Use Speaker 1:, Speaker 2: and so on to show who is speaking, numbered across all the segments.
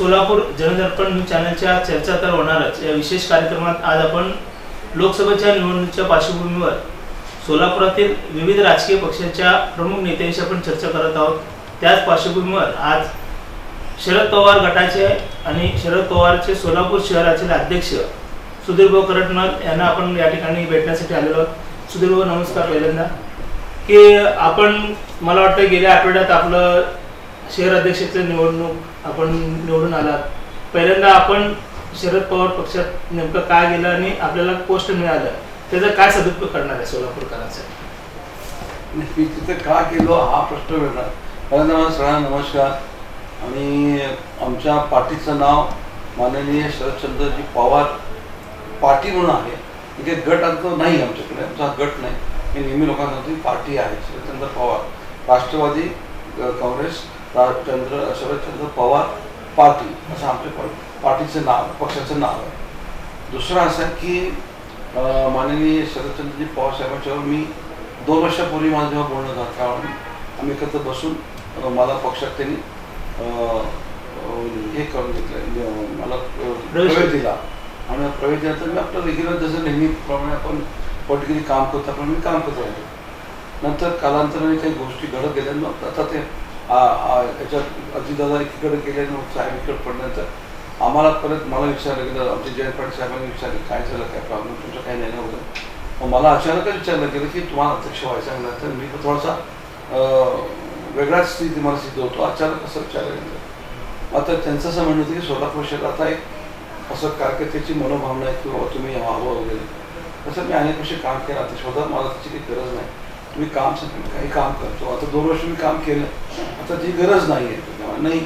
Speaker 1: Solapur जनदर्पण news चॅनलच्या चर्चा तर होणारच. या विशेष कार्यक्रमात आज आपण लोकसभेच्या निवडणुकीच्या पार्श्वभूमीवर सोलापुरातील विविध राजकीय पक्षाच्या प्रमुख नेत्यांशी आपण चर्चा करत आहोत. त्याच पार्श्वभूमीवर आज शरद पवार गटाचे आणि शरद पवारचे सोलापूर शहराचे अध्यक्ष सुधीरभाऊ करटनर यांना आपण या ठिकाणी भेटण्यासाठी आलेलो आहोत. सुधीरभाऊ नमस्कार पहिल्यांदा. की आपण मला वाटतं गेल्या आठवड्यात आपलं शहर अध्यक्षाचं निवडणूक आपण निवडून आलात. पहिल्यांदा आपण शरद पवार पक्षात नेमकं काय गेलं आणि आपल्याला पोस्ट मिळालं. त्याचा काय सदुपयोग करणार आहे सोलापूरकरांचा?
Speaker 2: मी तिथे का केलो हा प्रश्न वेगळा पहिल्यांदा मला सगळ्यांना नमस्कार. आणि आमच्या पार्टीचं नाव माननीय शरदचंद्रजी पवार पार्टी म्हणून आहे. इथे गट आता नाही आमच्याकडे. आमचा गट नाही. मी नेहमी लोकांना पार्टी आहे. शरदचंद्र पवार. राष्ट्रवादी काँग्रेस रा- चंद्र शरदचंद्र पवार पार्टी असं आमच्या पार्टीचं नाव पक्षाचं नाव आहे. दुसरं असं की माननीय शरदचंद्रजी पवार साहेबांच्यावर मी दोन वर्षापूर्वी माझं जेव्हा बोलणं झालं त्यावेळी आम्ही एकत्र बसून मला पक्षात त्यांनी हे करून घेतलं मला
Speaker 1: प्रवेश
Speaker 2: दिला. आणि प्रवेश दिला तर मी आपलं रेग्युलर जसं नेहमीप्रमाणे आपण पॉलिटिकली काम करतो आपण मी काम करत. राहिलो नंतर कालांतराने काही गोष्टी घडत गेल्या मग आता ते याच्यात अजितदादा एकीकडे गेले आणि मग साहेब इकडे पडल्यानंतर आम्हाला परत मला विचारलं गेलं आमच्या जयंत पाटील साहेबांनी विचारलं काय झालं काय प्रॉब्लेम तुमचं काही नाही होतं? मग मला अचानकच विचारलं गेलं की तुम्हाला अध्यक्ष व्हायचं आहे तर मी थोडासा वेगळाच स्थिती मला सिद्ध होतो. अचानक असं विचारलं गेलं. आता त्यांचं असं म्हणणं होतं की सोलापूर शहरात आता एक असं कारकिर्दीची मनोभावना आहे की बाबा तुम्ही व्हावं वगैरे. तसं मी अनेक वर्षी काम केलं. आता स्वतः मला त्याची काही गरज नाही. तुम्ही काम काही काम करतो. आता दोन वर्ष मी काम केलं. आता ती गरज नाही आहे नाही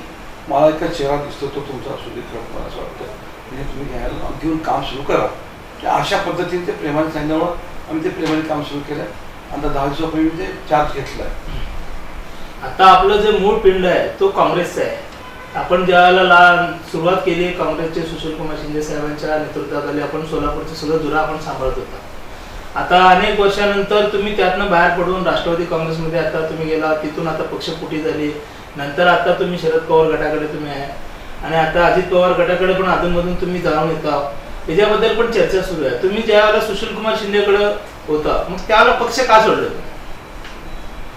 Speaker 2: मला एका चेहरा दिसतो तो तुमचा सुधीर खरं मला असं वाटतं. म्हणजे तुम्ही घ्यायला घेऊन काम सुरू करा. की अशा पद्धतीने ते प्रेमाने सांगितल्यामुळं आम्ही ते प्रेमाने काम सुरू केलं. आता दहा दिवसापूर्वी मी ते चार्ज घेतला.
Speaker 1: आता आपलं जे मूळ पिंड आहे तो काँग्रेसचा आहे. आपण ज्यावेळेला ला सुरुवात केली काँग्रेसचे सुशील कुमार शिंदे साहेबांच्या नेतृत्वाखाली आपण सोलापूरचं सगळं धुरा आपण सांभाळत होता. आता अनेक वर्षानंतर तुम्ही त्यातनं बाहेर पडून राष्ट्रवादी काँग्रेसमध्ये आता तुम्ही गेला तिथून आता पक्षपुटी झाली. नंतर आता तुम्ही शरद पवार गटाकडे तुम्ही आहे. आणि आता अजित पवार गटाकडे पण अधूनमधून तुम्ही जाऊन येता. त्याच्याबद्दल पण चर्चा सुरू आहे. तुम्ही ज्यावेळेला सुशील कुमार शिंदेकडे होता मग त्यावेळेला पक्ष का सोडलं?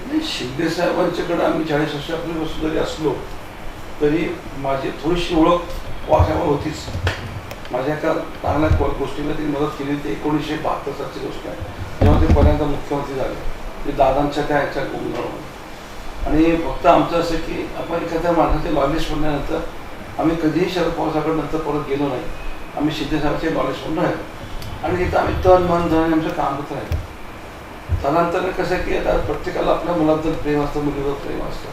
Speaker 2: नाही शिंदे साहेबांच्याकडे आम्ही चाळीस वर्षापूर्वी बसून जरी असलो तरी माझी थोडीशी ओळख वाघावर होतीच. माझ्या एका चांगल्या गोष्टीला त्यांनी मदत केली ती एकोणीसशे बहात्तर सालची गोष्ट आहे. जेव्हा ते पहिल्यांदा मुख्यमंत्री झाले ते दादांच्या त्या ह्याच्या गुंगावर आणि फक्त आमचं असं की आपण एखाद्या माणसाचे लॉलेज बनल्यानंतर आम्ही कधीही शरद पवार नंतर परत गेलो नाही. आम्ही शिंदे साहेबांचे लॉलेज म्हणून राहिलो. आणि तिथं आम्ही तन मन धन आमचं काम करत राहिलं. त्यानंतर कसं आहे की आता प्रत्येकाला आपल्या मुलाबद्दल प्रेम असतं मुलीवर प्रेम असतं.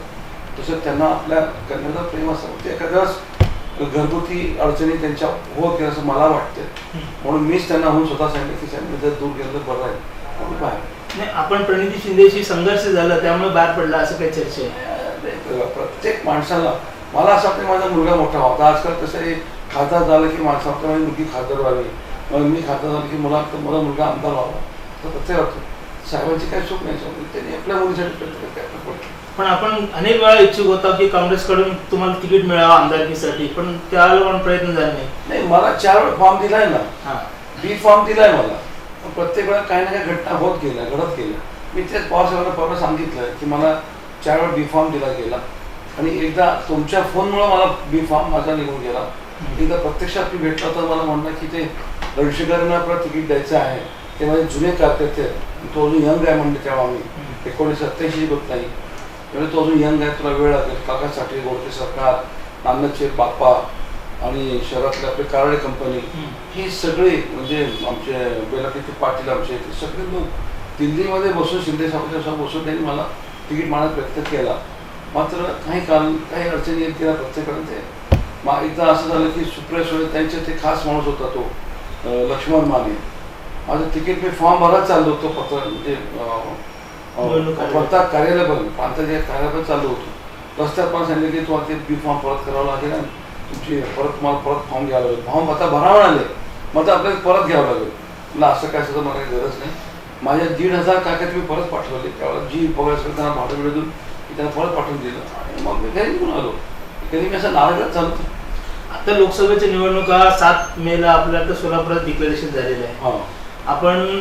Speaker 2: तसं त्यांना आपल्या कन्याचं प्रेम असतं. ते एखाद्या वेळेस घरगुती अडचणी त्यांच्या होत असं मला वाटतं म्हणून मीच त्यांना होऊन स्वतः सांगितलं की मी जर दूर गेलं तर बरं आहे. बाहेर.
Speaker 1: नाही आपण प्रणिती शिंदेशी संघर्ष झाला त्यामुळे बाहेर पडला असं काही चर्चा आहे?
Speaker 2: प्रत्येक माणसाला मला असं वाटतं माझा मुलगा मोठा व्हावा आजकाल कसं आहे खासदार झालं की माणसं वाटतं माझी मुलगी खासदार व्हावी. मग मी खासदार झालं की मला मला मुलगा आमदार व्हावा. तर प्रत्येक वाटतं. साहेबांची काही चूक नाही त्यांनी आपल्या मुलीसाठी प्रत्येक काय पडलं
Speaker 1: पण आपण अनेक वेळा इच्छुक होता की काँग्रेसकडून तुम्हाला तिकीट मिळावं आमदारकीसाठी पण त्यावेळेला पण प्रयत्न झाले नाही.
Speaker 2: नाही मला चार वेळ फॉर्म दिलाय ना.
Speaker 1: हा.
Speaker 2: बी फॉर्म दिलाय मला. पण प्रत्येक वेळा काही ना काही घटना होत गेल्या घडत गेल्या. मी तेच पवार साहेबांना परवा सांगितलं की मला चार वेळा बी फॉर्म दिला गेला. आणि एकदा तुमच्या फोनमुळे मला बी फॉर्म माझा निघून गेला. एकदा प्रत्यक्षात मी भेटलो तर मला म्हणलं की ते रणशेखरांना आपलं तिकीट द्यायचं आहे. ते माझे जुने कारकर्ते आहेत तो अजून यंग आहे म्हणले तेव्हा आम्ही. एकोणीसशे सत्याऐंशी होत नाही त्यामुळे तो अजून यंग आहे तुला वेळ लागेल. काकासाठी गोडके सरकार नांदशेठ बाप्पा आणि शहरातले आपले कारळे कंपनी. ही सगळी म्हणजे आमचे बेलाटीचे पाटील आमचे सगळे लोक दिल्लीमध्ये बसून शिंदे साहेबांच्या बसून त्यांनी मला तिकीट मागण्यात व्यक्त केला. मात्र काही कारण काही अडचणी येत गेल्या प्रत्येकाने ते मा एकदा असं झालं की सुप्रिया सुळे त्यांचे ते खास माणूस होता तो लक्ष्मण माने. माझं तिकीट मी फॉर्म भरत चाललो होतो पत्र म्हणजे प्रताप कार्यालय पण प्रांताच्या कार्यालय चालू होतो. रस्त्यात मला सांगितलं की तुम्हाला ते बी फॉर्म परत करावं लागेल आणि तुमची परत तुम्हाला परत फॉर्म घ्यावं लागेल. फॉर्म आता भरावं लागेल. मग आता आपल्याला परत घ्यावं लागेल. मला असं काय सुद्धा मला काही गरज नाही. माझ्या दीड हजार कागद मी परत पाठवले. त्यावेळेला जी पगार सगळं त्यांना भाडं मिळून मी त्यांना परत पाठवून दिलं. आणि मग मी घरी निघून आलो. कधी मी असं नाराजच चालतो
Speaker 1: आता लोकसभेच्या निवडणुका सात मेला आपल्या आता सोलापुरात डिक्लेरेशन झालेलं आहे. आपण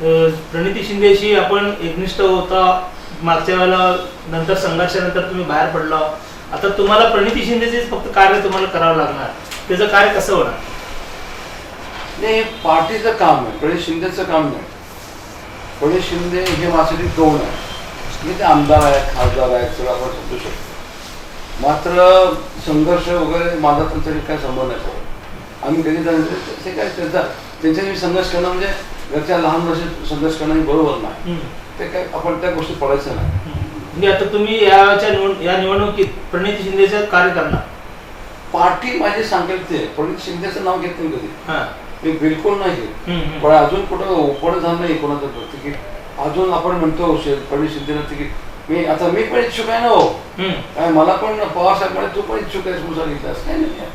Speaker 1: प्रणिती शिंदेशी आपण एकनिष्ठ होता. मागच्या वेळेला नंतर संघर्षानंतर तुम्ही बाहेर पडला. आता तुम्हाला प्रणिती शिंदेचे फक्त कार्य तुम्हाला करावं लागणार. त्याचं कार्य कसं होणार?
Speaker 2: नाही हे पार्टीचं काम आहे. प्रणित शिंदेचं काम नाही. प्रणित शिंदे हे माझ्यासाठी गौण आहे मी ते आमदार आहेत खासदार आहेत सगळं आपण समजू शकतो. मात्र संघर्ष वगैरे माझा त्यांच्याशी काय संबंध नाही. आम्ही कधी त्यांचे ते काय त्यांचा त्यांच्याशी संघर्ष करणं म्हणजे घरच्या लहान वर्षी संघर्ष करणं हे बरोबर नाही. ते काय आपण त्या गोष्टी पडायचं नाही.
Speaker 1: म्हणजे आता तुम्ही याच्या निवड या निवडणुकीत प्रणिती शिंदेचं कार्य करणार.
Speaker 2: पार्टी माझी सांगेल ते प्रणित शिंदेचं नाव घेत नाही कधी.
Speaker 1: हा.
Speaker 2: मी बिलकुल नाही. पण अजून कुठं ओपन झालं नाही कोणाचं तिकीट अजून आपण म्हणतो प्रणित शिंदेनं तिकीट. मी आता मी पण इच्छुक आहे ना हो. काय मला पण पवारसाहेब म्हणे तू पण इच्छुक आहेस म्हणून सांगितलं असं काही नाही. आहे.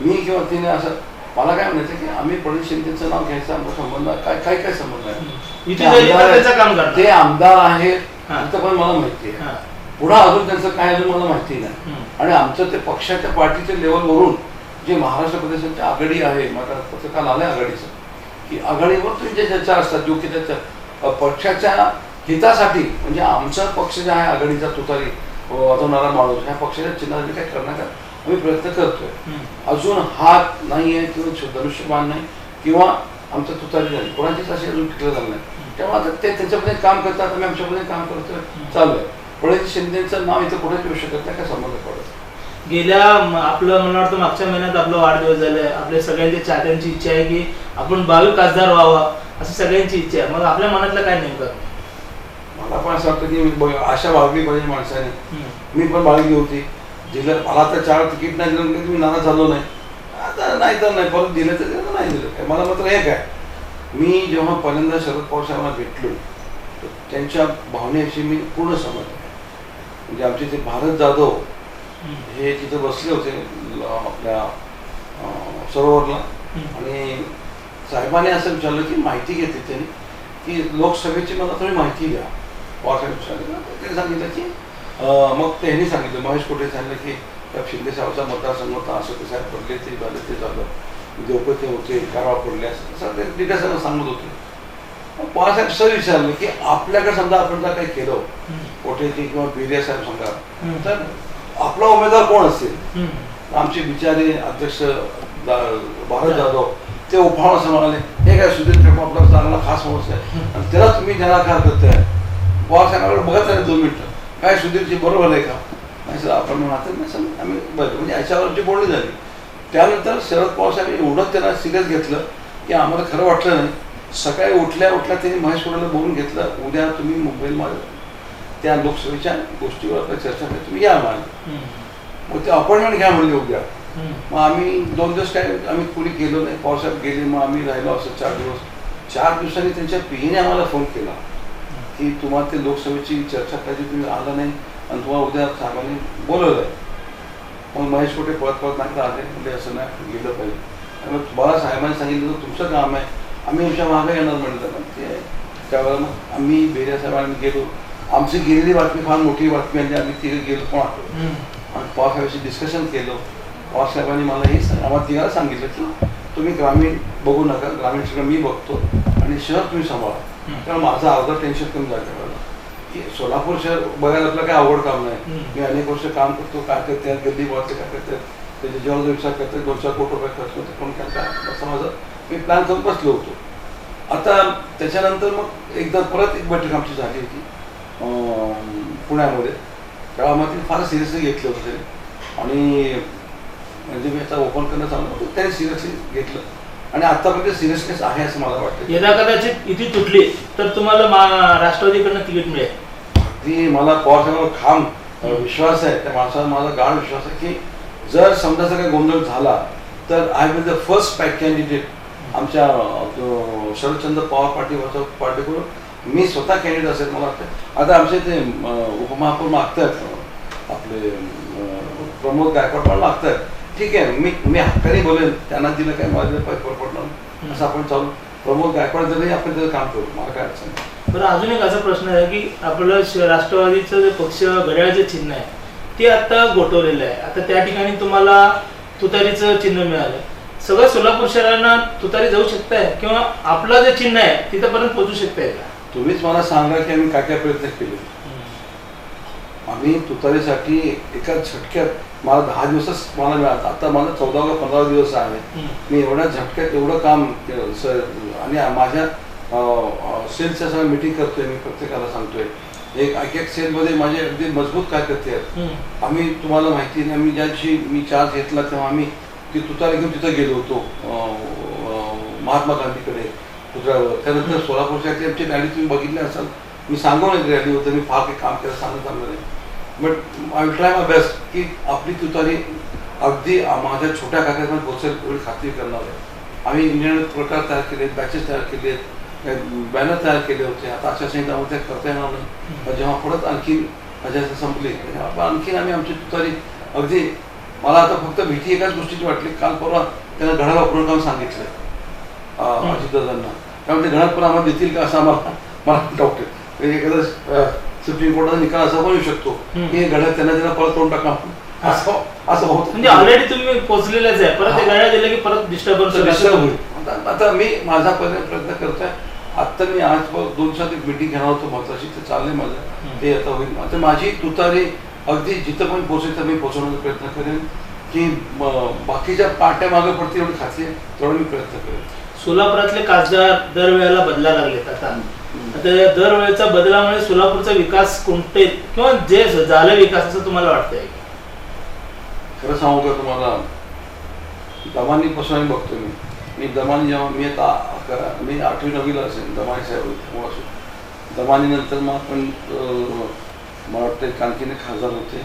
Speaker 2: मी किंवा तिने असं मला काय म्हणायचं की आम्ही प्रणित शिंदेचं नाव घ्यायचा आमचा संबंध. काय काय काय संबंध आहे ते आमदार
Speaker 1: काम करणार
Speaker 2: ते आमदार आहेत
Speaker 1: हा.
Speaker 2: तिथं पण मला माहिती आहे
Speaker 1: हा.
Speaker 2: पुढं अजून त्यांचं काय अजून मला माहिती नाही
Speaker 1: हम्म.
Speaker 2: आणि आमचं ते पक्षाच्या पार्टीच्या लेवलवरून जे महाराष्ट्र प्रदेशाची आघाडी आहे मला पत्र काल आलंय आघाडीचं की आघाडीवर तुमच्या चर्चा असतात जो की त्याच्या अ, पक्षाच्या हितासाठी म्हणजे आमचा पक्ष जे आहे आघाडीचा तुतारी अ, वाजवणारा माणूस ह्या पक्षाच्या चिन्हासाठी काय करण्याचा आम्ही प्रयत्न करतोय
Speaker 1: हम्म.
Speaker 2: अजून हात नाही आहे किंवा धनुष्यबाण नाही किंवा आमचं तुतारी नाही कोणाचीच अशी अजून टिकलं झालं नाही. तेव्हा आता ते त्यांच्यामध्ये काम करतात आम्ही आमच्यामध्ये काम करतोय चालू आहे. प्रणित शिंदेचं नाव इथं कुठेच येऊ शकत नाही काय संबंध पडत
Speaker 1: गेल्या आपलं मला वाटतं मागच्या महिन्यात आपला वाढदिवस झालाय आपल्या सगळ्यांच्या चाहत्यांची इच्छा आहे की आपण भावी खासदार व्हावा असं सगळ्यांची इच्छा आहे. मग आपल्या मनातलं काय नेमकं?
Speaker 2: मला पण असं वाटतं की आशा बाळगली पाहिजे माणसाने. मी पण बाळगली होती. दिलं. मला तर चार तिकीट नाही दिलं म्हणजे मी नाराज झालो नाही. आता नाही तर नाही परत दिलं तर दिलं, नाही दिलं. काय मला मात्र एक आहे. मी जेव्हा पहिल्यांदा शरद पवार साहेबांना भेटलो तर त्यांच्या भावनेविषयी मी पूर्ण समज म्हणजे आमचे ते भारत जाधव. हे तिथे बसले होते आपल्या सरोवरला. आणि साहेबांनी असं विचारलं की माहिती घेतली त्यांनी की लोकसभेची मला थोडी माहिती द्या. पवारसाहेब विचारलं त्यांनी सांगितलं की मग त्यांनी सांगितलं महेश कोठे सांगितलं की त्या शिंदे साहेबाचा मतदारसंघ होता असं ते साहेब पडले ते झालं ते झालं. देवपते होते कारवा पडले असं ते डिटेल्स सांगत होते. मग पवारसाहेब सर विचारलं की आपल्याकडे समजा आपण जर काही केलं. कोठेची किंवा बिर्या साहेब सांगा. तर आपला उमेदवार कोण असेल. आमचे बिचारे अध्यक्ष भारत जाधव ते उफाळून असं म्हणाले हे काय सुधीर ठाकूर आपला चांगला खास माणूस आहे. आणि त्याला तुम्ही जनाकार करताय. पवार साहेबांकडे बघत आले दोन मिनिटं. काय सुधीरची बरोबर आहे का? नाही सर आपण म्हणत नाही सर आम्ही बरं म्हणजे याच्यावरची बोलणी झाली. त्यानंतर शरद पवार साहेब एवढं त्यांना सिरियस घेतलं की आम्हाला खरं वाटलं नाही. सकाळी उठल्या उठल्या त्यांनी महेश कोडाला बोलून घेतलं उद्या तुम्ही मुंबईमध्ये त्या लोकसभेच्या गोष्टीवर आपल्या चर्चा करा तुम्ही या म्हणाले. मग ते अपॉइंटमेंट घ्या म्हणजे उद्या. मग आम्ही दोन दिवस काय आम्ही कुणी गेलो नाही. पावसाळ्यात गेले मग आम्ही राहिलो असं चार दिवस. चार दिवसांनी त्यांच्या पिढीने आम्हाला फोन केला. की तुम्हाला ते लोकसभेची चर्चा करायची तुम्ही आला नाही आणि तुम्हाला उद्या साहेबांनी बोलवलं आहे मग महेश कोटे पळत पळत नाही आले म्हणजे असं नाही गेलं पाहिजे. आणि मग तुम्हाला साहेबांनी सांगितलं तर तुमचं काम आहे. आम्ही आमच्या मागे येणार म्हटलं पण ते त्यावेळेला मग आम्ही बेऱ्या साहेबांनी गेलो. आमची गेलेली बातमी फार मोठी बातमी म्हणजे आम्ही तिथे गेलो पण. आणि पवारसाहेबांशी डिस्कशन केलं. पवारसाहेबांनी मला हे आम्हाला तिघाला सांगितलं की तुम्ही ग्रामीण बघू नका ग्रामीण सगळं मी बघतो. आणि शहर तुम्ही सांभाळा. कारण माझं अर्ध टेन्शन कमी झालं सोलापूर शहर बघायला आपलं काही आवड काम नाही. मी अनेक वर्ष काम करतो काय करते गल्ली बोलते काय करते. त्याच्या जेव्हा जो विचार करते दोन चार कोटी रुपये खर्च करते पण काय काय असं माझं मी प्लॅन करून बसलो होतो. आता त्याच्यानंतर मग एकदा परत एक बैठक आमची झाली होती पुण्यामध्ये. तेव्हा मग ते फार सिरियसली घेतलं होतं. आणि म्हणजे मी आता ओपन करणं चालू होतं त्याने सिरियसली घेतलं. आणि आतापर्यंत सिरियसनेस आहे असं मला वाटतं.
Speaker 1: यदा कदाचित इथे तुटली तर तुम्हाला मा- राष्ट्रवादीकडनं तिकीट मिळेल.
Speaker 2: ती मला पवारसाहेबांवर खाम अ, विश्वास आहे. त्या माणसाला माझा गाढ विश्वास आहे की जर समजा काही गोंधळ झाला तर I will the first pack candidate आमच्या अ, तो शरदचंद्र पवार पार्टी पार्टीकडून मी स्वतः कॅन्डिडेट असेल मला वाटतं. आता आमचे ते अ, उपमहापौर मागतात. आपले अ, प्रमोद गायकवाड पण मागतात. ठीक आहे मी मी हक्काने बोलेन. त्यांना दिलं काय? पाहिजे पडणार. असं आपण चालू प्रमोद गायकवाड जरी आपण त्याचं काम करू मला काय अडचण नाही.
Speaker 1: बरं अजून एक असा प्रश्न आहे की आपलं राष्ट्रवादीचं जे पक्ष घड्याळाचं चिन्ह आहे ते आता गोठवलेलं आहे. आता त्या ठिकाणी तुम्हाला तुतारीचं चिन्ह मिळालं. सगळं सोलापूर शहरांना तुतारी जाऊ शकताय? किंवा आपलं जे चिन्ह आहे तिथपर्यंत पोहोचू शकताय का?
Speaker 2: तुम्हीच मला सांगा की आम्ही काय काय प्रयत्न केले. आम्ही तुतारीसाठी एका झटक्यात मला दहा दिवसच मला मिळालं. आता मला चौदा का पंधरा दिवस आहे. मी एवढ्या झटक्यात एवढं काम आणि माझ्या सेलच्या सगळं मिटिंग करतोय मी प्रत्येकाला सांगतोय. एक एक एक सेलमध्ये माझे अगदी मजबूत कार्यकर्ते आहेत.
Speaker 1: हम्म.
Speaker 2: आम्ही तुम्हाला माहिती नाही आम्ही ज्या दिवशी मी चार्ज घेतला तेव्हा आम्ही ती तुतारी घेऊन तिथं गेलो होतो. महात्मा गांधीकडे पुतळ्यावर. त्यानंतर सोलापूरच्या आमची रॅली तुम्ही बघितली असाल. मी सांगू नये रॅली होतं मी फार काही काम केलं सांगत चांगलं नाही. But I try my best की आपली तुतारी अगदी माझ्या छोट्या कागदामध्ये पोहोचेल एवढी खात्री करणार आहे. आम्ही इंजिनियर प्रकार तयार केले बॅचेस तयार केले बॅनर तयार केले होते. आता आचारसंहितामध्ये करता येणार नाही. जेव्हा परत आणखी आचारसंहिता संपली आणखीन आम्ही आमची तुतारी अगदी मला आता फक्त भीती एकाच गोष्टीची वाटली. काल परवा त्यांना घड्याळ वापरून काम सांगितलं. अजितदादांना. त्यामुळे ते घड्याळ पण आम्हाला देतील का असं आम्हाला मला डाऊट आहे. एखादा सुप्रीम कोर्टाचा निकाल असा पण येऊ शकतो. हे घड्याळ त्यांना त्यांना परत तोंड टाका. असं असं होत.
Speaker 1: म्हणजे ऑलरेडी तुम्ही पोहोचलेलेच आहे. परत ते
Speaker 2: हा.
Speaker 1: गाड्या दिलं की परत डिस्टर्बन्स
Speaker 2: डिस्टर्ब होईल. आता मी माझा पर्यंत प्रयत्न करतोय. आत्ता मी आज दोन दिवसात एक मिटिंग घेणार होतो महत्वाची. ते चाललंय माझं. ते आता होईल. आता माझी तुतारी अगदी जिथं पण पोहोचेल तर मी पोहोचवण्याचा प्रयत्न करेन. की बाकीच्या पाट्या मागे पडतील एवढी खात्री तेवढा मी प्रयत्न करेन.
Speaker 1: सोलापुरातले खासदार दरवेळेला बदला लागलेत आता. आता या दरवेळेच्या बदलामुळे सोलापूरचा विकास कोणते किंवा जे झालं विकास असं तुम्हाला वाटतंय?
Speaker 2: खरं सांगू का तुम्हाला? दमानीपासून आम्ही बघतो मी. मी दमानी जेव्हा मी आता अकरा मी आठवी नववीला असेल दमानी साहेब होते असेल. दमानीनंतर मग आपण मला वाटतं कानकिने खासदार होते.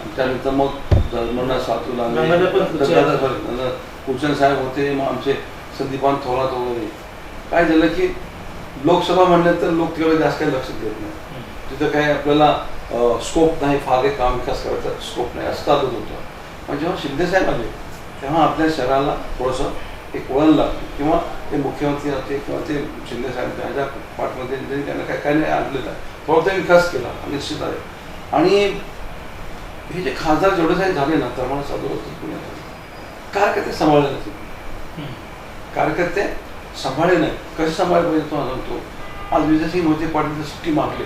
Speaker 2: आणि त्यानंतर मग धर्मना सातू
Speaker 1: गंगाधर पण कुचे.
Speaker 2: कुचन साहेब होते मग आमचे संदीपान थोरात वगैरे. काय झालं की लोकसभा म्हणलं तर लोक तेवढे जास्त काही लक्ष देत नाही. तिथं काय आपल्याला स्कोप नाही फार काही काम विकास करायचा स्कोप नाही असं होतं. पण जेव्हा शिंदे साहेब आले तेव्हा आपल्या शहराला थोडंसं एक वळण लागलं. किंवा ते मुख्यमंत्री होते किंवा ते शिंदे साहेब त्यांच्या पाठमध्ये त्यांनी त्यांना काय काय नाही आणलेलं आहे थोडा विकास केला निश्चित आहे. आणि हे जे खासदार जेवढे काही झाले ना तर मला साधू होते पुण्यात कार्यकर्ते सांभाळले नव्हते कार्यकर्ते सांभाळले नाही. कसे सांभाळले पाहिजे तो सांगतो. आज विजयसिंग मोहिते पाटील सुट्टी मागले.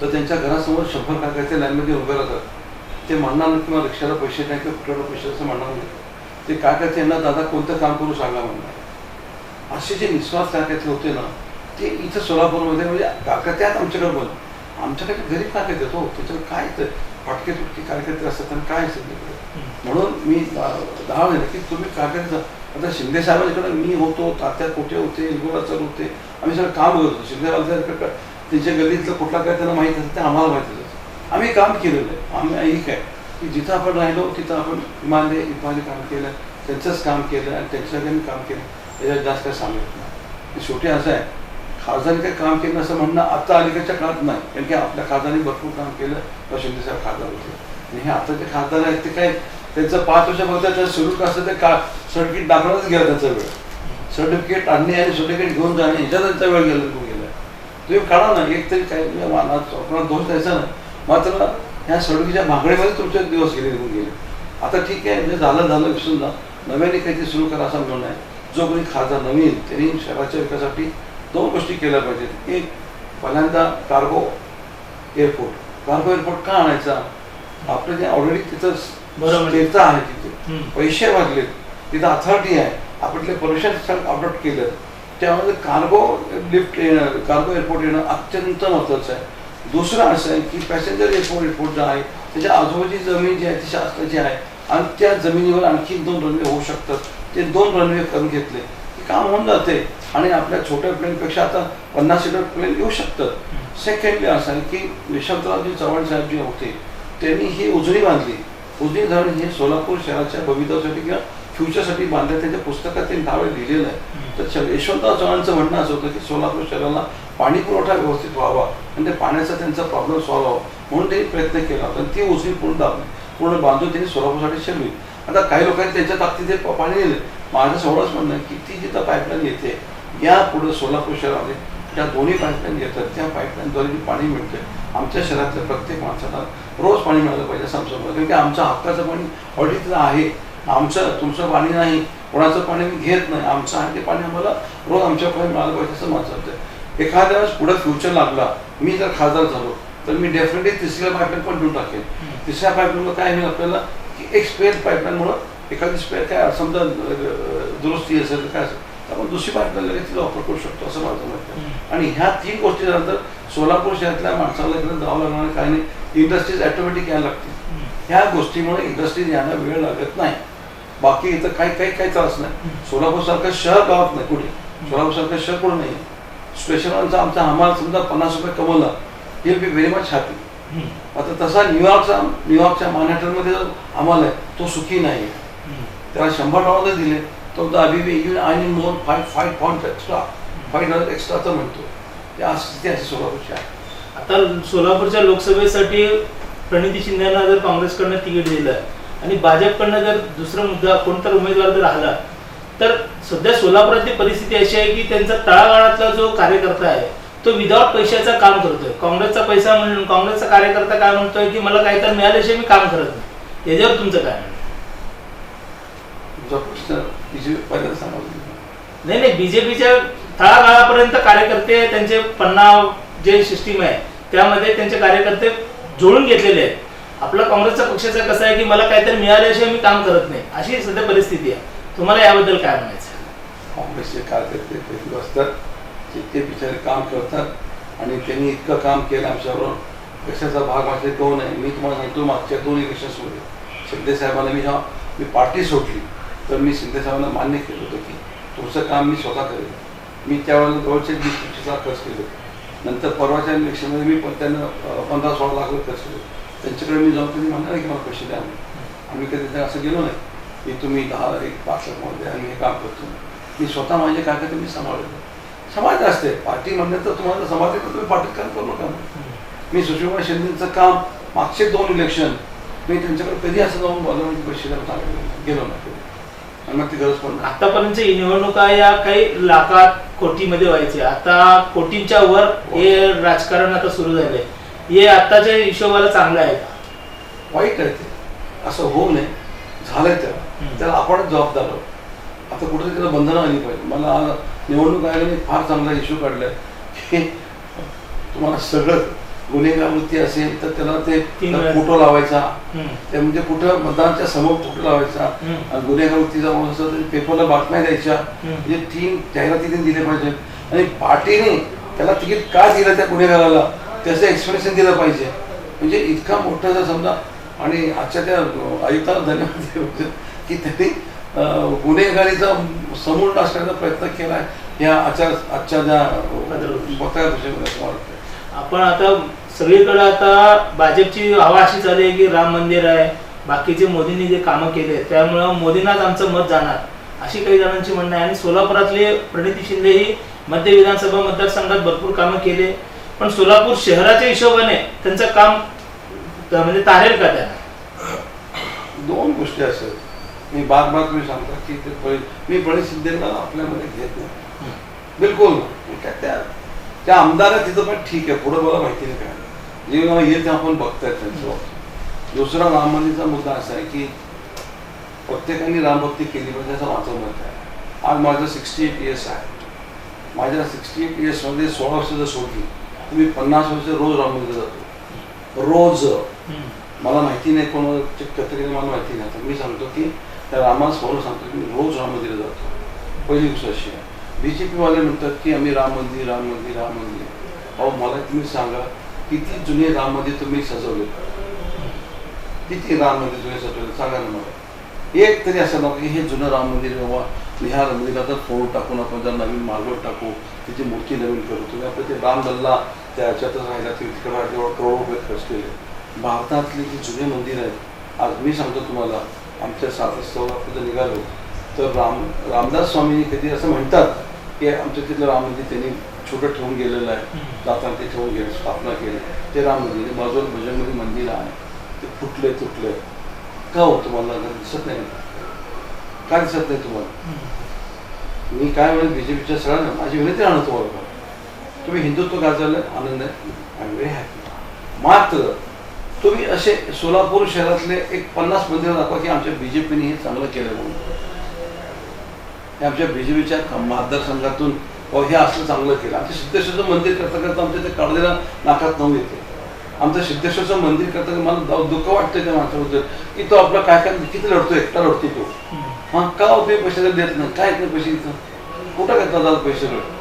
Speaker 2: तर त्यांच्या घरासमोर शंभर कार्यकर्ते लाईनमध्ये उभे राहतात. ते म्हणणार नाही किंवा रिक्षाला पैसे नाही किंवा कुठल्याला पैसे असं म्हणणार नाही. ते काकाचे यांना दादा कोणतं काम करू सांगा म्हणणार. असे जे निश्वास काकाचे होते ना ते इथं सोलापूरमध्ये म्हणजे कार्यकर्ते त्यात आमच्याकडे पण आमच्याकडे गरीब कार्यकर्ते येतो त्याच्यावर काय येतं फाटके तुटके कार्यकर्ते असतात आणि काय असेल म्हणून मी दहा महिने की तुम्ही कार्यकर्ते आता शिंदे साहेबांकडे मी होतो तात्या कोठे होते सर होते आम्ही सगळं काम करत होतो. शिंदे साहेबांच्याकडे त्यांच्या गल्लीतलं कुठला काय त्यांना माहीत असतं ते आम्हाला माहिती असतं आम्ही काम केलेलं आहे. आम्ही एक आहे की जिथं आपण राहिलो तिथं आपण इमानले इमाने काम केलं त्यांचंच काम केलं आणि त्यांच्यासाठी काम केलं. त्याच्यात जास्त काय सांगत नाही. शेवटी असं आहे खासदारांनी काही काम केलं असं म्हणणं आता अलीकडच्या काळात नाही. कारण की आपल्या खासदारांनी भरपूर काम केलं शिंदे साहेब खासदार होते. आणि हे आता जे खासदार आहेत ते काय त्यांचं पाच वर्षापर्यंत त्याचं सुरू असं ते का सर्टिफिकेट दाखवण्याच गेला त्याचा वेळ. सर्टिफिकेट आणणे आणि सर्टिफिकेट घेऊन जाणे ह्याच्यात त्यांचा वेळ गेला निघून गेला. तुम्ही काढा ना एक तरी काय म्हणजे आपला दोष द्यायचा ना. मात्र ह्या सर्टिफिकेटच्या मागणीमध्ये तुमचे दिवस गेले निघून गेले. आता ठीक आहे म्हणजे झालं झालं विसरून जा. नव्याने काहीतरी सुरू करा असं म्हणणं आहे. जो कोणी खासदार नवीन त्यांनी शहराच्या विकासासाठी दोन गोष्टी केल्या पाहिजेत. एक पहिल्यांदा कार्गो एअरपोर्ट. कार्गो एअरपोर्ट का आणायचा? आपलं जे ऑलरेडी तिथं
Speaker 1: बरोबर.
Speaker 2: स्टेचं आहे तिथे. पैसे भरलेत तिथं अथॉरिटी आहे. आपण ते परमिशन अपलोड केलं. त्यामध्ये कार्गो लिफ्ट येणं कार्गो एअरपोर्ट येणं अत्यंत महत्त्वाचं आहे. दुसरं असं आहे की पॅसेंजर एअरपोर्ट एअरपोर्ट जो आहे त्याच्या आजूबाजूची जमीन जी आहे ती शासनाची आहे आणि त्या जमिनीवर आणखी दोन रनवे होऊ शकतात. ते दोन रनवे करून घेतले. काम होऊन जाते. आणि आपल्या छोट्या प्लेनपेक्षा आता पन्नास सीटर प्लेन येऊ शकतात सेकंडली असं आहे की यशवंतरावजी चव्हाण साहेब जे होते त्यांनी ही उजनी बांधली. उजनी धरण हे सोलापूर शहराच्या भवितव्यासाठी किंवा फ्युचरसाठी बांधलं त्यांच्या पुस्तकात त्यांनी नावे लिहिलेलं आहे. तर यशवंतराव चव्हाणांचं म्हणणं असं होतं की सोलापूर शहराला पाणी पुरवठा व्यवस्थित व्हावा आणि ते पाण्याचा त्यांचा प्रॉब्लेम सॉल्व्ह व्हावा म्हणून त्यांनी प्रयत्न केला. होता आणि ती उजनी पूर्ण दाबली पूर्ण बांधून त्यांनी सोलापूरसाठी शिरली आता काही लोकांनी त्यांच्या ताकदीत ते पाणी दिलं माझं एवढंच म्हणणं की ती जिथं पाईपलाईन येते या पुढे सोलापूर शहरामध्ये ज्या दोन्ही पाईपलाईन येतात त्या पाईपलाईनद्वारे जे पाणी मिळतं आमच्या शहरातल्या प्रत्येक माणसाला रोज पाणी मिळालं पाहिजे असं आमचं. कारण की आमचं हक्काचं पाणी तिथं आहे. आमचं तुमचं पाणी नाही. कोणाचं पाणी मी घेत नाही. आमचं आहे ते पाणी आम्हाला रोज आमच्या पाणी मिळालं पाहिजे असं माझं वाटतं एखाद्या वेळेस पुढे फ्युचर लागला मी जर खासदार झालो तर मी डेफिनेटली तिसऱ्या पाईपलाईन पण देऊन टाकेन. तिसऱ्या पाईपलाईनला काय होईल आपल्याला? की एक स्पेअर पाईपलाईनमुळं एखादी स्पेअर काय समजा दुरुस्ती असेल काय असेल तर आपण दुसरी पाईपलाईन लगेच तिला वापर करू शकतो असं माझं
Speaker 1: हम्म.
Speaker 2: आणि ह्या तीन गोष्टी झाल्यानंतर सोलापूर शहरातल्या माणसाला जावं लागणार काही नाही. इंडस्ट्रीज ऑटोमॅटिक यायला लागतील ह्या गोष्टीमुळे इंडस्ट्रीज यांना वेळ लागत नाही. बाकी इथं काही काही काही त्रास नाही. सोलापूर सारखं शहर गावात नाही कुठे. सोलापूर सारखं शहर कुठं नाही. स्टेशनवरचा आमचा हमाल समजा पन्नास रुपये कमवला हे बी व्हेरी मच हॅपी आता तसा न्यूयॉर्कचा न्यूयॉर्कच्या मॅनहॅटनमध्ये जो हमाल आहे तो सुखी नाही आहे त्याला शंभर डॉलर जर दिले तो द अभी be you more five five point extra five dollar एक्स्ट्राचं म्हणतो. त्या स्थिती अशी सोलापूरची आहे.
Speaker 1: आता सोलापूरच्या लोकसभेसाठी प्रणिती शिंदेना जर काँग्रेसकडनं तिकीट दिलं आणि भाजपकडनं जर दुसरा मुद्दा कोणता उमेदवार जर राहिला तर सध्या सोलापुरातली परिस्थिती अशी आहे की त्यांचा तळागाळातला जो कार्यकर्ता आहे तो विदाऊट पैशाचं काम करतोय. काँग्रेसचा पैसा म्हणून काँग्रेसचा कार्यकर्ता काय म्हणतोय की मला काही तर मिळाल्याशिवाय मी काम करत नाही. याच्यावर तुमचं काय नाही. नाही बीजेपीच्या तळागाळापर्यंत कार्यकर्ते त्यांचे पन्ना जे सिस्टीम आहे त्यामध्ये त्यांचे कार्यकर्ते जोडून घेतलेले आहेत. आपला काँग्रेसचा पक्षाचा कसं आहे की मला काहीतरी मिळाल्याशिवाय मी काम करत नाही? अशी सध्या परिस्थिती आहे. तुम्हाला याबद्दल काय म्हणायचं
Speaker 2: काँग्रेसचे कार्यकर्ते असतात ते बिचारे काम करतात आणि त्यांनी इतकं काम केलं आमच्याबरोबर कशाचा भाग माझे कोण आहे? मी तुम्हाला सांगतो मागच्या दोन इलेक्शन्समध्ये शिंदे साहेबांना मी जेव्हा मी पार्टी सोडली तर मी शिंदे साहेबांना मान्य केलं होतं की तुमचं काम मी स्वतः करेन. मी त्यावेळेला जवळचे वीस पंचवीस लाख खर्च केले. नंतर परवाच्या इलेक्शनमध्ये मी पण त्यांना पंधरा सोळा लाख रुपये खर्च केले. त्यांच्याकडे मी जाऊन त्यांनी म्हणणार की मला पैसे द्या आम्ही कधी त्यांना असं गेलो नाही की तुम्ही दहा एक पाच लाख मला द्या आणि हे काम करतो. मी स्वतः माझे काय काय मी सांभाळले समाज असते. पार्टी म्हणलं तर तुम्हाला समाज येतं तुम्ही पार्टीत काम करू नका. मी सुशीलकुमार शिंदेचं काम मागचे दोन इलेक्शन मी त्यांच्याकडे कधी असं जाऊन बोलवून पैसे द्यायला सांगितलं गेलो नाही. मग ती गरज
Speaker 1: आतापर्यंत निवडणुका या काही लाखात कोटीमध्ये व्हायचे. आता कोटींच्या वर हे राजकारण आता सुरू झालंय. हे आताच्या हिशोबाला चांगलं आहे का?
Speaker 2: वाईट आहे ते. असं होऊ नये. झालंय त्याला
Speaker 1: हम्म.
Speaker 2: त्याला आपणच जबाबदार आहोत. आता कुठेतरी त्याला बंधनं आली पाहिजे. मला निवडणूक आयोगाने फार चांगला इश्यू काढलाय. की तुम्हाला सगळं गुन्हेगार वृत्ती असेल तर त्याला ते. फोटो लावायचा. ते म्हणजे कुठं मतदानाच्या समोर फोटो लावायचा
Speaker 1: हम्म.
Speaker 2: आणि गुन्हेगार वृत्तीचा माणूस असेल तर पेपरला बातम्या द्यायच्या. म्हणजे तीन जाहिराती दिल्या पाहिजे आणि पार्टीने त्याला तिकीट का दिलं त्या गुन्हेगाराला त्याचं एक्सप्लेनेशन दिलं पाहिजे म्हणजे इतका मोठा जर समजा आणि आजच्या त्या आयुक्ताला धन्यवाद की त्यांनी गुन्हेगारीचा समूळ असण्याचा प्रयत्न केला आहे ह्या आजच्या आजच्या ज्या. पत्रकार
Speaker 1: आपण आता सगळीकडे आता भाजपची हवा अशी झाली आहे की राम मंदिर आहे बाकीचे मोदींनी जे कामं केले त्यामुळं मोदींनाच आमचं मत जाणार. अशी काही जणांची म्हणणं आहे. आणि सोलापुरातले प्रणिती शिंदे ही मध्य विधानसभा मतदारसंघात भरपूर कामं केले. पण सोलापूर शहराच्या हिशोबाने त्यांचं काम म्हणजे तारेल का त्यांना?
Speaker 2: दोन गोष्टी असतात मी बार बार तुम्ही सांगता की ते मी प्रणित शिंदेला आपल्यामध्ये घेत नाही. बिलकुल. त्या त्या आमदार आहेत तिथं पण ठीक आहे पुढं मला माहिती नाही काय. जे मला येत आपण बघतायत त्यांचं. दुसरा राम मंदिरचा मुद्दा असा आहे की प्रत्येकाने रामभक्ती केली पाहिजे असं माझं मत आहे आज माझं सिक्स्टी एट इयर्स आहे. माझ्या सिक्स्टी एट इयर्समध्ये सोळा वर्ष जर सोडली तर मी पन्नास वर्ष रोज राम मंदिर जातो. रोज. मला माहिती नाही कोण कत्री मला माहिती नाही. तर मी सांगतो की त्या रामाला समोर सांगतो की मी रोज राम मंदिरात जातो. पहिली गोष्ट अशी आहे. बी जे पीवाले म्हणतात की आम्ही राम मंदिर राम मंदिर राम मंदिर. अहो मला तुम्ही सांगा किती जुने राम मंदिर तुम्ही सजवले? किती राम मंदिर जुने सजवले? सांगा ना मला. एक तरी असं नको की हे जुनं राम मंदिर बाबा. आणि ह्या मंदिराचा फोड टाकून आपण जर नवीन मार्ग टाकू तिची मूर्ती नवीन करू तुम्ही आपलं ते राम लल्ला त्याच्यातच राहिला तिकडे तेवढं करोड रुपये खर्च केले. भारतातली जी जुने मंदिर आहेत आज मी सांगतो तुम्हाला आमच्या सात रस्त्यावर जर निघालो तर राम रामदास स्वामींनी कधी असं म्हणतात की आमच्या तिथलं राम मंदिर त्यांनी छोटं ठेवून गेलेलं आहे. जाताना ते ठेवून गेले स्थापना केली. ते राम मंदिर. बाजूला भजनमध्ये मंदिर आहे. ते फुटले तुटले. का हो तुम्हाला जरा दिसत नाही. का दिसत नाही तुम्हाला. मी काय म्हणेन बी जे पीच्या सगळ्यांना माझी विनंती राहणार तुम्हाला तुम्ही हिंदुत्व गाजवलं आनंद आहे. आय एम व्हेरी हॅपी मात्र तुम्ही असे सोलापूर शहरातले एक पन्नास मंदिरं दाखवा की आमच्या बीजेपीने हे चांगलं केलं म्हणून. हे आमच्या बीजेपीच्या मतदारसंघातून संघातून हे असं चांगलं केलं. आमच्या सिद्धेश्वरचं मंदिर करता करता आमच्या ते काढलेल्या नाकात नऊ येते. आमचं सिद्धेश्वरचं मंदिर करता करता मला दुःख वाटतं त्या माणसाबद्दल. की तो आपला काय काय किती लढतो एकटा लढतो तो. हां? का उपयोग तुम्ही पैसे देत नाही? काय येत नाही पैसे इथं? कुठं करता दादा पैसे लढ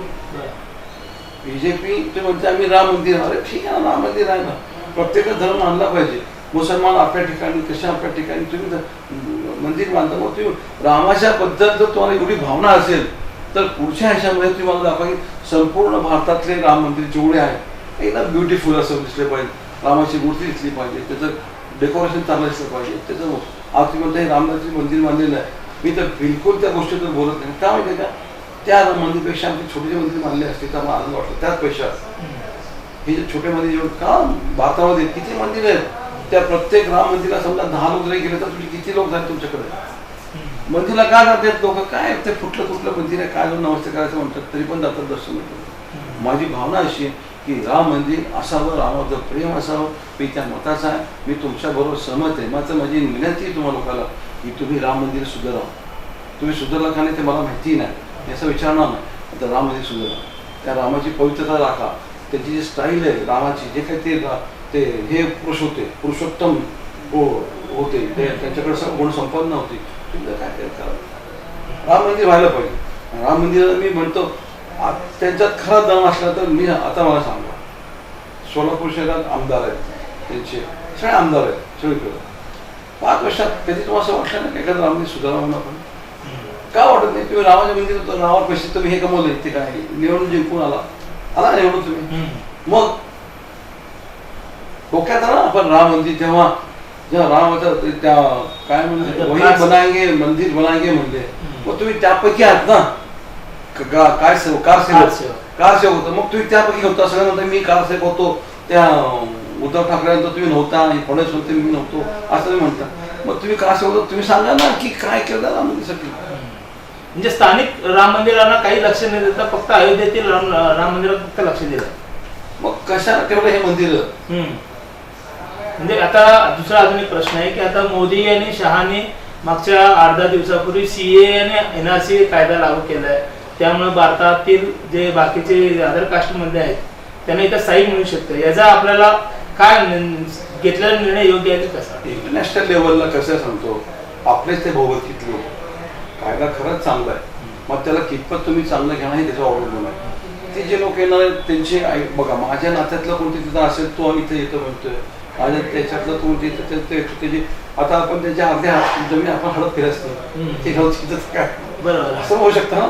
Speaker 2: बीजेपी ते म्हणते आम्ही राम मंदिर अरे ठीक आहे ना राम मंदिर आहे ना. प्रत्येक धर्म आणला पाहिजे. मुसलमान आपल्या ठिकाणी कशा आपल्या ठिकाणी तुम्ही मंदिर बांधता मग तुम्ही रामाच्या बद्दल जर तुम्हाला एवढी भावना असेल तर पुढच्या ह्याच्यामध्ये तुम्ही मला दाखवा की संपूर्ण भारतातले राम मंदिर जेवढे आहे एकदम ब्युटिफुल असं दिसले पाहिजे. रामाची मूर्ती दिसली पाहिजे त्याचं डेकोरेशन चांगलं दिसलं पाहिजे त्याचं आज तुम्ही म्हणता हे मंदिर बांधलेलं आहे. मी तर बिलकुल त्या गोष्टीतून बोलत नाही. का माहिती का? त्या मंदिरपेक्षा आमचे छोटे मंदिर बांधले असते तर मला आनंद वाटतो. त्याच पेक्षा हे जे छोटे मंदिर जेवढे का भारतामध्ये किती मंदिर आहेत? त्या प्रत्येक राम मंदिराला समजा दहा लोक जरी गेले तर तुम्ही किती लोक झाले तुमच्याकडे? मंदिरला का जातात लोक? काय ते कुठलं कुठलं मंदिर आहे. काय जाऊन नमस्ते करायचं म्हणतात तरी पण जातात दर्शन घेतात. माझी भावना अशी आहे की राम मंदिर असावं रामाचं प्रेम असावं मी त्या मताचा आहे. मी तुमच्याबरोबर सहमत आहे. मात्र माझी विनंती आहे तुम्हाला लोकांना की तुम्ही राम मंदिर सुधारा. तुम्ही सुधारला का नाही ते मला माहिती नाही. याचा विचारणार नाही आता राम मंदिर सुधारा. त्या रामाची पवित्रता राखा. त्याची जी स्टाईल आहे रामाची जे काही ते ते हे पुरुष होते. पुरुषोत्तम हो- होते. ते त्यांच्याकडे गुण संपन्न होते. तुम्ही काय राम मंदिर व्हायला पाहिजे. राम मंदिर मी म्हणतो त्यांच्यात खरा दम असला तर मी आता मला सांगा. सोलापूर शहरात आमदार आहेत. त्यांचे सगळे आमदार आहेत. सगळीकडे पाच वर्षात कधी तुम्हाला असं वाटलं नाही. का एखादं राम मंदिर सुधारावं म्हणून का वाटत नाही? तुम्ही रामाच्या मंदिरात रामावर पैसे तुम्ही हे कमवले ते काय? निवडून जिंकून आला. आला निवडून तुम्ही? मग डोक्यात आला आपण राम मंदिर तेव्हा. जेव्हा राम होता ते त्या काय म्हणले वही बनाएंगे मंदिर बनाएंगे म्हणले. मग तुम्ही त्यापैकी आहात ना. काय सेव कार सेवक. कार सेवक होतं. मग तुम्ही त्यापैकी होता सगळं म्हणता मी कार सेवक होतो. त्या उद्धव ठाकरेंचा तुम्ही नव्हता. आणि फडणवीस होते मी नव्हतो. असं तुम्ही म्हणता. मग तुम्ही सेवक होता. तुम्ही सांगा ना की काय केलं राम मंदिरसाठी
Speaker 1: म्हणजे स्थानिक राम मंदिरांना काही लक्ष न देता फक्त अयोध्येतील राम राम मंदिरात फक्त लक्ष दिलं.
Speaker 2: मग कशाला ठेवलं हे मंदिर.
Speaker 1: म्हणजे आता दुसरा अजून एक प्रश्न आहे की आता मोदी आणि शहाने मागच्या अर्धा दिवसापूर्वी सीए आणि एनआरसी कायदा लागू केलाय. त्यामुळे भारतातील जे बाकीचे अदर कास्टमध्ये आहेत त्यांना इथं साई मिळू शकते. याचा आपल्याला काय घेतलेला निर्णय योग्य आहे कसा?
Speaker 2: इंटरनॅशनल लेवलला कसं सांगतो? आपलेच ते भौगोलिक लोक कायदा खरंच चांगला आहे. मग त्याला कितपत तुम्ही चांगलं घेणं हे त्याचा अवलंबून आहे. ते जे लोक येणार त्यांचे बघा माझ्या नात्यातलं कोणती तिथं असेल तो इथे येतो म्हणतोय. माझ्या त्याच्यातलं ते- ते- त्याची आता आपण त्याच्या अर्ध्या जमीन आपण
Speaker 1: हम्म.
Speaker 2: नाही ते काय?
Speaker 1: बरोबर.
Speaker 2: असं होऊ शकतं ना?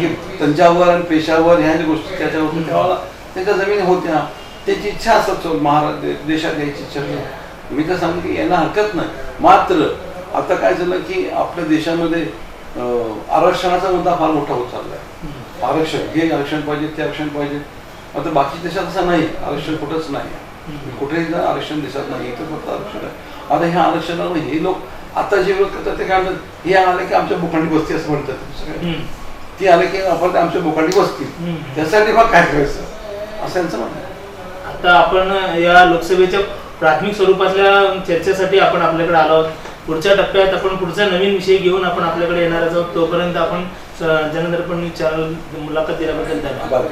Speaker 2: की तंजावर आणि पेशावर ह्या ज्या गोष्टी त्याच्यावर. त्यावेळेला त्यांच्या जमिनी होत्या. त्याची इच्छा असत. महाराज देशात यायची इच्छा होती. मी तर सांगतो की यांना हरकत नाही. मात्र आता काय झालं की आपल्या देशामध्ये आरक्षणाचा मुद्दा फार मोठा होत चाललाय. आरक्षण. हे आरक्षण पाहिजे ते आरक्षण पाहिजे. आता बाकी देशात असं नाही. आरक्षण कुठंच नाही. कुठेही आरक्षण दिसत नाही इथं फक्त आरक्षण आहे. आता ह्या आरक्षणावर हे लोक आता जे विरोध करतात ते काय म्हणतात हे आले की आमच्या बुखांडी बसती असं म्हणतात. ती आले की आपण आमच्या बसतील
Speaker 1: हम्म.
Speaker 2: त्यासाठी मग काय करायचं? असं यांचं म्हणणं.
Speaker 1: आता आपण या लोकसभेच्या प्राथमिक स्वरूपातल्या चर्चेसाठी आपण आपल्याकडे आलो आहोत. पुढच्या टप्प्यात आपण पुढचा नवीन विषय घेऊन आपण आपल्याकडे येणार आहोत. तोपर्यंत आपण जनदर्पण चॅनल मुलाखत दिल्याबद्दल धन्यवाद.